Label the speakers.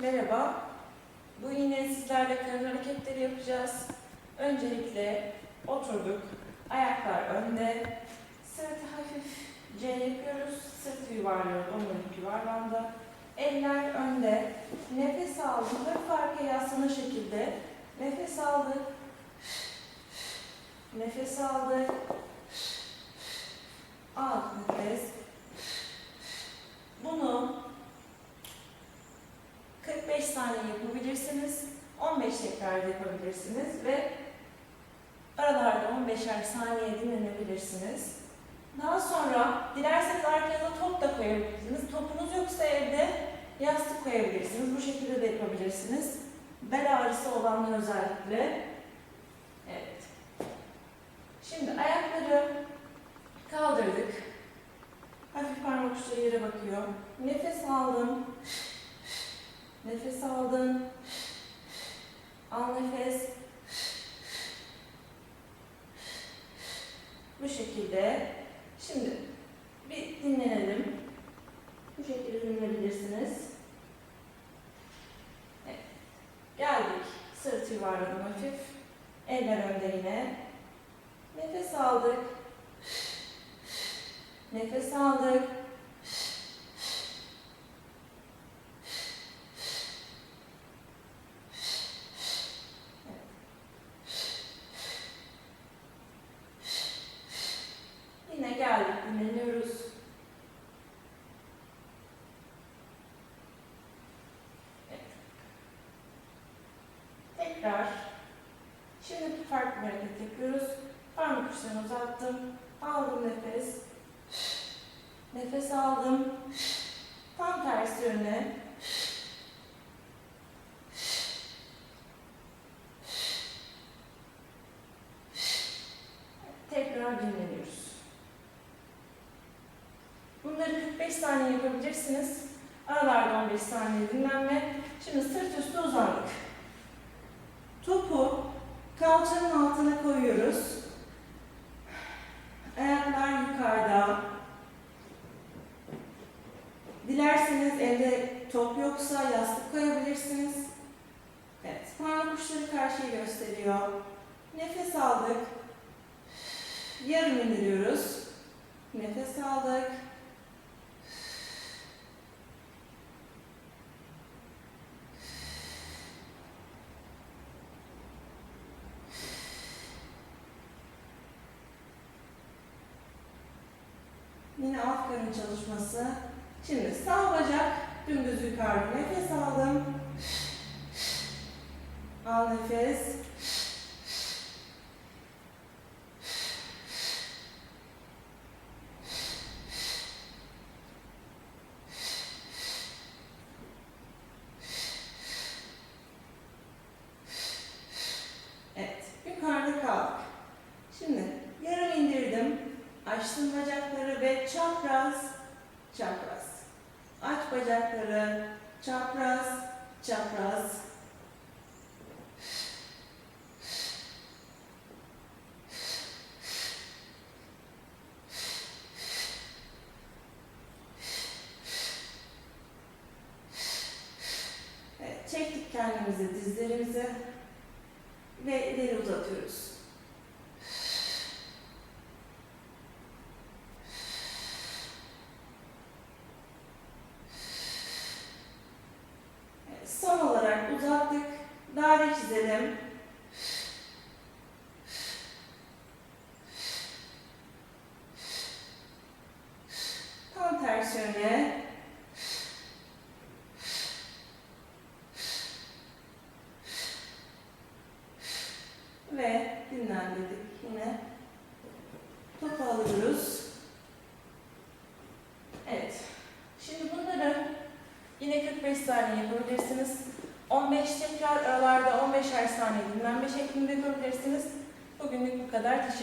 Speaker 1: Merhaba. Bu yine sizlerle karın hareketleri yapacağız. Öncelikle oturduk. Ayaklar önde. Sırtı hafif C yapıyoruz. Sırtı yuvarlıyoruz. Omurilik yuvarlandı. Eller önde. Nefes aldım. Hafif arkaya yaslanır şekilde. Nefes aldık. Nefes aldık. Al nefes. Bunu 45 saniye yapabilirsiniz. 15 tekrar yapabilirsiniz ve aralarda 15'er saniye dinlenebilirsiniz. Daha sonra dilerseniz arkanıza top da koyabilirsiniz. Topunuz yoksa evde yastık koyabilirsiniz. Bu şekilde de yapabilirsiniz. Bel ağrısı olanlar özellikle. Evet. Şimdi ayakları kaldırdık. Hafif parmak uçları yere bakıyor. Nefes aldım. Nefes aldın. Al nefes. Bu şekilde. Şimdi bir dinlenelim. Bu şekilde dinlenebilirsiniz. Geldik. Sırt yuvarladım hafif. Eller önde yine. Nefes aldık. Nefes aldık. Yine geldik, dinleniyoruz. Evet. Tekrar. Şimdi farklı bir hareket yapıyoruz. Parmak uçlarını uzattım. Aldım nefes. Nefes aldım. Tam tersi yöne. Tekrar dinleniyoruz. Bunları 45 saniye yapabilirsiniz. Aralarda 15 saniye dinlenme. Şimdi sırt üstü uzandık. Topu kalçanın altına koyuyoruz. Ayaklar yukarıda. Dilerseniz evde top yoksa yastık koyabilirsiniz. Evet, parmak uçları karşıya gösteriyor. Nefes aldık. Yarım indiriyoruz. Nefes aldık. Yine alt karın çalışması. Şimdi sağ bacak dümdüz yukarı nefes aldım. Al nefes. Evet, yukarıda kaldık. Şimdi yarım indirdim. Açtım bacakları ve çapraz, çapraz. Aç bacakları, çapraz, çapraz. Evet, çektik kendimizi, dizlerimizi ve ileri uzatıyoruz. Evet, Son olarak uzattık. Daire çizelim. Tam ters yöne. Ve dinlendirdik yine. Topu alıyoruz. Evet. Şimdi bunları yine 45 saniye yapabilirsiniz. 15 tekrar aralarda 15'er saniye dinlenme şeklinde yapabilirsiniz. Bugünlük bu kadar. Teşekkür